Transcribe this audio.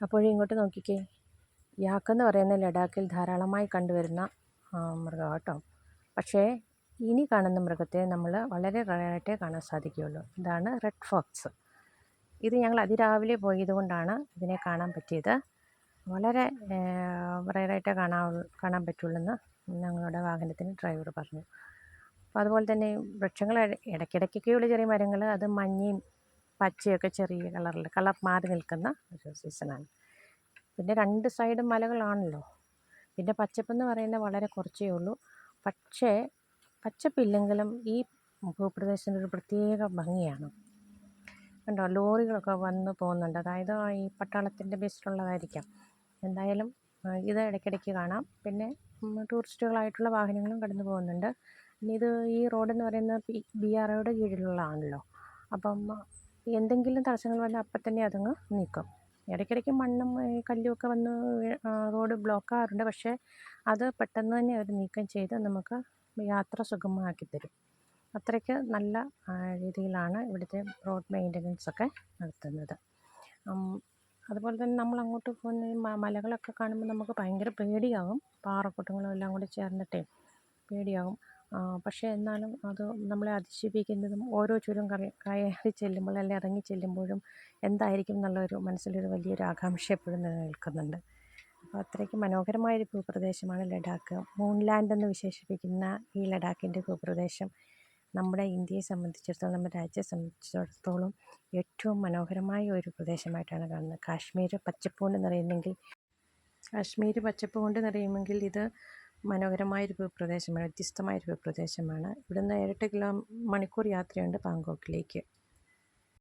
അപ്പോൾ ഇങ്ങോട്ട് നോക്കിക്കേ. യാക്കെന്ന് പറയുന്ന ലഡാക്കിൽ ധാരാളമായി കണ്ടുവരുന്ന മൃഗം കേട്ടോ. പക്ഷേ ഇനി കാണുന്ന മൃഗത്തെ നമ്മൾ വളരെ റയറായിട്ടേ കാണാൻ സാധിക്കുകയുള്ളൂ. ഇതാണ് റെഡ് ഫോക്സ് ഇത് ഞങ്ങൾ അതിരാവിലെ പോയതുകൊണ്ടാണ് ഇതിനെ കാണാൻ പറ്റിയത്. വളരെ റയറായിട്ടേ കാണാൻ കാണാൻ പറ്റുള്ളൂ ഞങ്ങളുടെ വാഹനത്തിന് ഡ്രൈവർ പറഞ്ഞു. അപ്പോൾ അതുപോലെ തന്നെ വൃക്ഷങ്ങൾ ഇടയ്ക്കിടയ്ക്കൊക്കെയുള്ള ചെറിയ മരങ്ങൾ അത് മഞ്ഞയും പച്ചയൊക്കെ ചെറിയ കളറിൽ കളർ മാറി നിൽക്കുന്ന ഒരു സീസണാണ്. പിന്നെ രണ്ട് സൈഡും മലകളാണല്ലോ. പിന്നെ പച്ചപ്പെന്ന് പറയുന്നത് വളരെ കുറച്ചേ ഉള്ളൂ. പക്ഷേ പച്ചപ്പില്ലെങ്കിലും ഈ ഭൂപ്രദേശത്തിന്റെ ഒരു പ്രത്യേക ഭംഗിയാണ്. കണ്ടോ? ലോറികളൊക്കെ വന്ന് പോകുന്നുണ്ട്. അതായത് ഈ പട്ടാളത്തിന്റെ ബേസിലുള്ളതായിരിക്കാം. എന്തായാലും ഇത് ഇടയ്ക്കിടയ്ക്ക് കാണാം. പിന്നെ ടൂറിസ്റ്റുകളായിട്ടുള്ള വാഹനങ്ങളും കടന്നു പോകുന്നുണ്ട്. ഇത് ഈ റോഡെന്ന് പറയുന്നത് ബി ആർ ഒയുടെ കീഴിലുള്ളതാണല്ലോ. അപ്പം എന്തെങ്കിലും തടസ്സങ്ങൾ വന്നാൽ അപ്പം തന്നെ അതങ്ങ് നീക്കും. ഇടയ്ക്കിടയ്ക്ക് മണ്ണും കല്ലും ഒക്കെ വന്ന് റോഡ് ബ്ലോക്ക് ആകാറുണ്ട് പക്ഷേ അത് പെട്ടെന്ന് തന്നെ അവർ നീക്കം ചെയ്ത് നമുക്ക് യാത്ര സുഗമമാക്കി തരും. അത്രയ്ക്ക് നല്ല രീതിയിലാണ് ഇവിടുത്തെ റോഡ് മെയിന്റനൻസ് ഒക്കെ നടത്തുന്നത്. അതുപോലെ തന്നെ നമ്മൾ അങ്ങോട്ട് പോകുന്ന മലകളൊക്കെ കാണുമ്പോൾ നമുക്ക് ഭയങ്കര പേടിയാകും പാറക്കൂട്ടങ്ങളും എല്ലാം കൂടി ചേർന്നിട്ടേ പേടിയാകും പക്ഷേ എന്നാലും അത് നമ്മളെ അതിശയിപ്പിക്കുന്നതും ഓരോ ചുരം കയറി ചെല്ലുമ്പോൾ അല്ലെങ്കിൽ ഇറങ്ങി ചെല്ലുമ്പോഴും എന്തായിരിക്കും എന്നുള്ളൊരു മനസ്സിലൊരു വലിയൊരു ആകാംക്ഷ എപ്പോഴും നിലനിൽക്കുന്നുണ്ട്. അപ്പോൾ അത്രയ്ക്ക് മനോഹരമായൊരു ഭൂപ്രദേശമാണ് ലഡാക്ക്. മൂൺലാൻഡ് എന്ന് വിശേഷിപ്പിക്കുന്ന ഈ ലഡാക്കിന്റെ ഭൂപ്രദേശം നമ്മുടെ ഇന്ത്യയെ സംബന്ധിച്ചിടത്തോളം നമ്മുടെ രാജ്യത്തെ സംബന്ധിച്ചിടത്തോളം ഏറ്റവും മനോഹരമായ ഒരു പ്രദേശമായിട്ടാണ് കാണുന്നത്. കാശ്മീർ പച്ചപ്പ് കൊണ്ട് നിറയുന്നെങ്കിൽ കാശ്മീർ പച്ചപ്പ് കൊണ്ട് നിറയുമെങ്കിൽ ഇത് മനോഹരമായൊരു ഭൂപ്രദേശമാണ് വ്യത്യസ്തമായൊരു ഭൂപ്രദേശമാണ് ഇവിടുന്ന് ഏഴെട്ട് കിലോ മണിക്കൂർ യാത്രയുണ്ട് പാങ്കോക്കിലേക്ക്